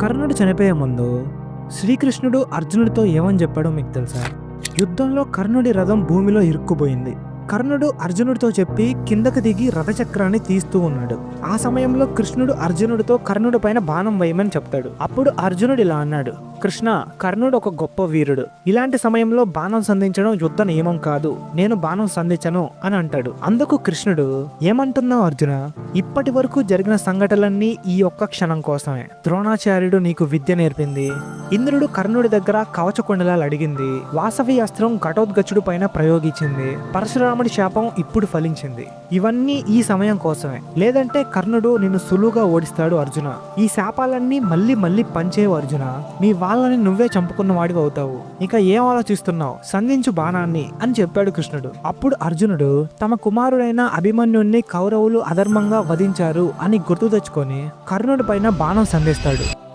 కర్ణుడు చనిపోయే ముందు శ్రీకృష్ణుడు అర్జునుడితో ఏమని చెప్పాడో మీకు తెలుసా? యుద్ధంలో కర్ణుడి రథం భూమిలో ఇరుక్కుపోయింది. కర్ణుడు అర్జునుడితో చెప్పి కిందకు దిగి రథచక్రాన్ని తీస్తూ ఉన్నాడు. ఆ సమయంలో కృష్ణుడు అర్జునుడితో కర్ణుడి పైన బాణం వేయమని చెప్తాడు. అప్పుడు అర్జునుడు ఇలా అన్నాడు. కృష్ణ కర్ణుడు ఒక గొప్ప వీరుడు. ఇలాంటి సమయంలో బాణం సంధించడం యుద్ధ నియమం కాదు. నేను బాణం సంధించను అని అంటాడు. అందుకు కృష్ణుడు ఏమంటున్నావు అర్జున? ఇప్పటి వరకు జరిగిన సంఘటనలన్నీ ఈ ఒక్క క్షణం కోసమే. ద్రోణాచార్యుడు నీకు విద్య నేర్పింది. ఇంద్రుడు కర్ణుడి దగ్గర కవచకుండలాలు అడిగింది. వాసవి అస్త్రం ఘటోద్గచుడు పైన ప్రయోగించింది. పరశురాముడి శాపం ఇప్పుడు ఫలించింది. ఇవన్నీ ఈ సమయం కోసమే. లేదంటే కర్ణుడు నిన్ను సులువుగా ఓడిస్తాడు అర్జున. ఈ శాపాలన్నీ మళ్ళీ మళ్ళీ పంచేవు అర్జున. మీ వాళ్ళని నువ్వే చంపుకున్న వాడివి అవుతావు. ఇక ఏం ఆలోచిస్తున్నావు? సంధించు బాణాన్ని అని చెప్పాడు కృష్ణుడు. అప్పుడు అర్జునుడు తమ కుమారుడైన అభిమన్యుణ్ణి కౌరవులు అధర్మంగా వధించారు అని గుర్తు తెచ్చుకొని కర్ణుడి పైన బాణం సంధిస్తాడు.